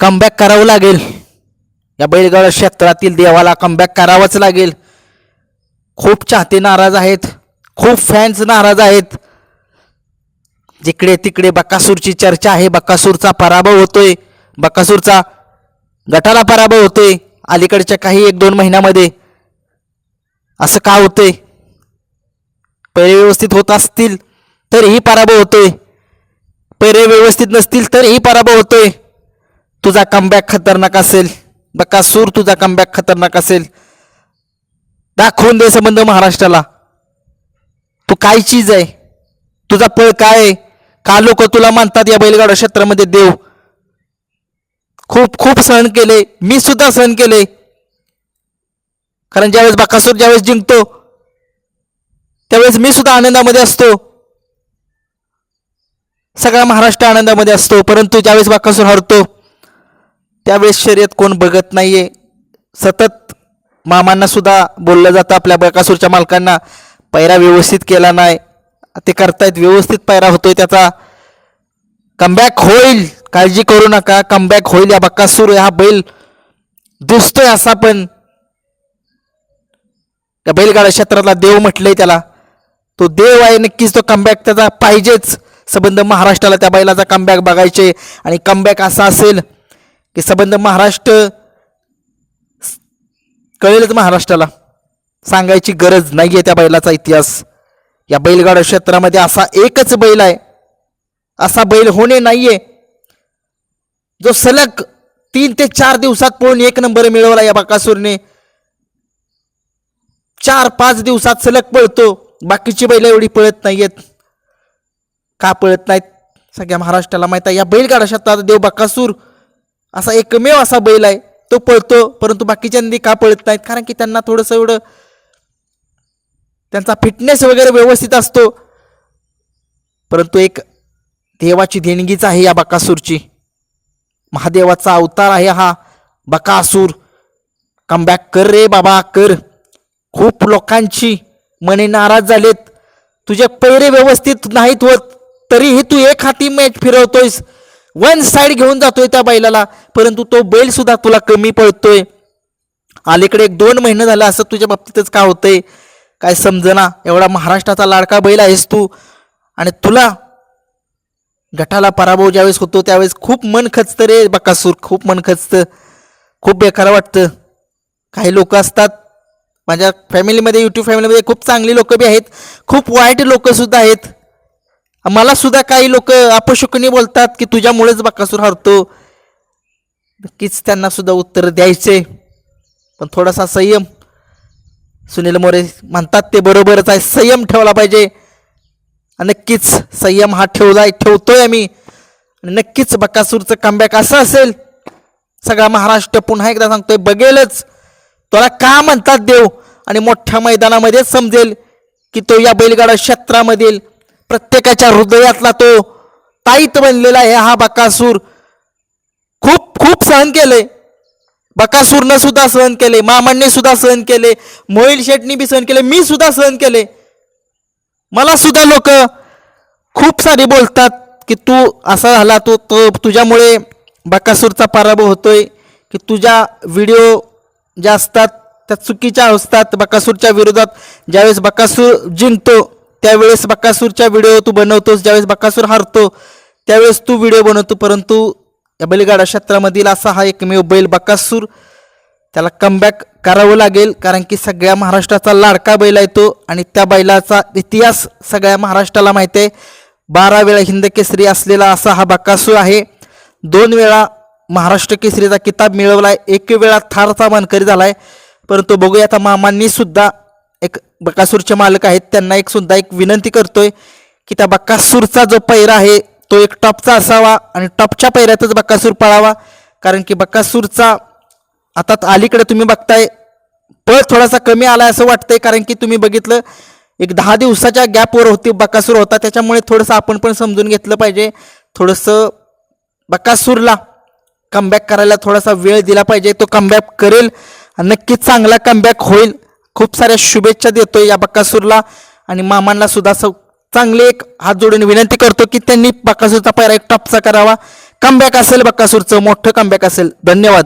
Comeback करावं लागेल. या बैलगाडा क्षेत्रातील देवाला कमबॅक करावंच लागेल. खूप चाहते नाराज आहेत. खूप फॅन्स नाराज आहेत. जिकडे तिकडे बकासूरची चर्चा आहे बकासूरचा पराभव होतोय. बकासूरचा गटाला पराभव होतोय. अलीकडच्या काही एक दोन महिन्यामध्ये असं का होतंय? पहिले व्यवस्थित होत असतील तरीही पराभव होतोय. पहिले व्यवस्थित नसतील तरीही पराभव होतोय. तुझा कमबॅक खतरनाक असेल. बकासूर तुझा कमबॅक खतरनाक असेल. दाखवून दे संबंध महाराष्ट्राला. तू काय चीज आहे? तुझा पळ काय आहे? का लोक तुला मानतात या बैलगाडा क्षेत्रामध्ये देव? खूप खूप सहन केले. मी सुद्धा सहन केले. कारण ज्यावेळेस बकासूर ज्यावेळेस जिंकतो त्यावेळेस मी सुद्धा आनंदामध्ये असतो. सगळा महाराष्ट्र आनंदामध्ये असतो. परंतु ज्यावेळेस बाकासूर हरतो त्यावेळेस शर्यत कोण बघत नाहीये. सतत मामांना सुद्धा बोललं जातं आपल्या बकासूरच्या मालकांना पैरा व्यवस्थित केला नाही. ते करतायत व्यवस्थित पैरा होतोय त्याचा. कमबॅक होईल काळजी करू नका कमबॅक होईल या बकासूर हा बैल दिसतोय असा पण. त्या बैलगाडा क्षेत्रातला देव म्हटलंय त्याला. तो देव आहे नक्कीच तो कमबॅक त्याचा पाहिजेच. संबंध महाराष्ट्राला त्या बैलाचा कमबॅक बघायचे आणि कमबॅक असा असेल की संबंध महाराष्ट्र कळेलच महाराष्ट्राला. सांगायची गरज नाही आहे त्या बैलाचा इतिहास. या बैलगाडा क्षेत्रामध्ये असा एकच बैल आहे. असा बैल होणे नाहीये. जो सलग तीन ते चार दिवसात पळून एक नंबर मिळवला या बाकासूरने. चार पाच दिवसात सलग पळतो. बाकीची बैल एवढी पळत नाहीयेत. का पळत नाहीत? सगळ्या महाराष्ट्राला माहीत आहे. या बैलगाडा क्षेत्रात देव बाकासूर असा एकमेव असा बैल आहे. तो पळतो परंतु बाकीच्यांनी का पळत नाहीत? कारण की त्यांना थोडंसं एवढं त्यांचा फिटनेस वगैरे व्यवस्थित असतो. परंतु एक देवाची देणगीच आहे या बकासूरची. महादेवाचा अवतार आहे हा. बकासूर कमबॅक कर रे बाबा कर. खूप लोकांची मने नाराज झालेत. तुझे पैरे व्यवस्थित नाहीत होत तरीही तू एक हाती मॅच फिरवतोयस. वन साईड घेऊन जातोय त्या बैलाला परंतु तो बैल सुद्धा तुला कमी पळतोय. अलीकडे एक दोन महिने झालं असं तुझ्या बाबतीतच का होतंय? काय समजना एवढा महाराष्ट्राचा लाडका बैल आहेस तू. आणि तुला गटाला पराभव ज्यावेळेस होतो त्यावेळेस खूप मन खचतं रे बकासूर खूप मन खचतं. खूप बेकार वाटतं. काही लोक असतात माझ्या फॅमिलीमध्ये यूट्यूब फॅमिलीमध्ये खूप चांगली लोक बी आहेत. खूप वाईट लोकसुद्धा आहेत. मला सुद्धा काही लोक अपशकुनी बोलतात की तुझ्यामुळेच बकासूर हरतो. नक्कीच त्यांना सुद्धा उत्तर द्यायचे. पण थोडासा संयम. सुनील मोरे म्हणतात ते बरोबरच आहे. संयम ठेवला पाहिजे. नक्कीच संयम हा ठेवलाय ठेवतोय आम्ही. आणि नक्कीच बकासूरचं कमबॅक असं असेल. सगळा महाराष्ट्र पुन्हा एकदा सांगतोय बघेलच. तुला का म्हणतात देव? आणि मोठ्या मैदानामध्येच समजेल की तो या बैलगाडा क्षेत्रामधील प्रत्येकाच्या हृदयातला तो ताईत बनलेला आहे हा बकासूर. खूप खूप सहन केलंय. बकासूरनं सुद्धा सहन केले मामांनी सुद्धा सहन केले मोहिल शेटनी बी सहन केले मी सुद्धा सहन केले मला सुद्धा लोक खूप सारे बोलतात की तू असा झाला तो तो तुझ्यामुळे बकासूरचा पराभव होतोय की तुझ्या व्हिडिओ ज्या असतात त्या चुकीच्या असतात बकासूरच्या विरोधात ज्यावेळेस बकासूर जिंकतो त्यावेळेस बकासूरच्या व्हिडिओ तू बनवतोस ज्यावेळेस बकासूर हारतो त्यावेळेस तू व्हिडिओ बनवतो. परंतु या बैलगाडा क्षेत्रामधील असा हा एकमेव बैल बकासूर त्याला कमबॅक करावं लागेल कारण की सगळ्या महाराष्ट्राचा लाडका बैल आहे तो आणि त्या बैलाचा इतिहास सगळ्या महाराष्ट्राला माहिती आहे. बारा वेळा हिंद केसरी असलेला असा हा बकासूर आहे. दोन वेळा महाराष्ट्र केसरीचा किताब मिळवला आहे एक वेळा थारचा मानकरी झाला आहे परंतु बघूया आता मामांनी सुद्धा एक बकासूरचे मालक आहेत त्यांना एक सुद्धा एक विनंती करतोय की त्या बकासूरचा जो पैरा आहे तो एक टॉपचा असावा आणि टॉपच्या पैऱ्यातच बकासूर पळावा. कारण की बकासूरचा आता अलीकडे तुम्ही बघताय पळ थोडासा कमी आला असं वाटतंय कारण की तुम्ही बघितलं एक दहा दिवसाच्या गॅपवर होती बकासूर होता त्याच्यामुळे थोडंसं आपण पण समजून घेतलं पाहिजे. थोडंसं बकासूरला कमबॅक करायला थोडासा वेळ दिला पाहिजे तो कमबॅक करेल आणि नक्कीच चांगला कमबॅक होईल. खूप साऱ्या शुभेच्छा देतोय या बकासूरला. आणि मामांना सुद्धा स चांगली एक हात जोडून विनंती करतो की त्यांनी बकासूरचा पैरा एक टॉपचा करावा. कमबॅक असेल बक्कासूरचं मोठं कमबॅक असेल. धन्यवाद.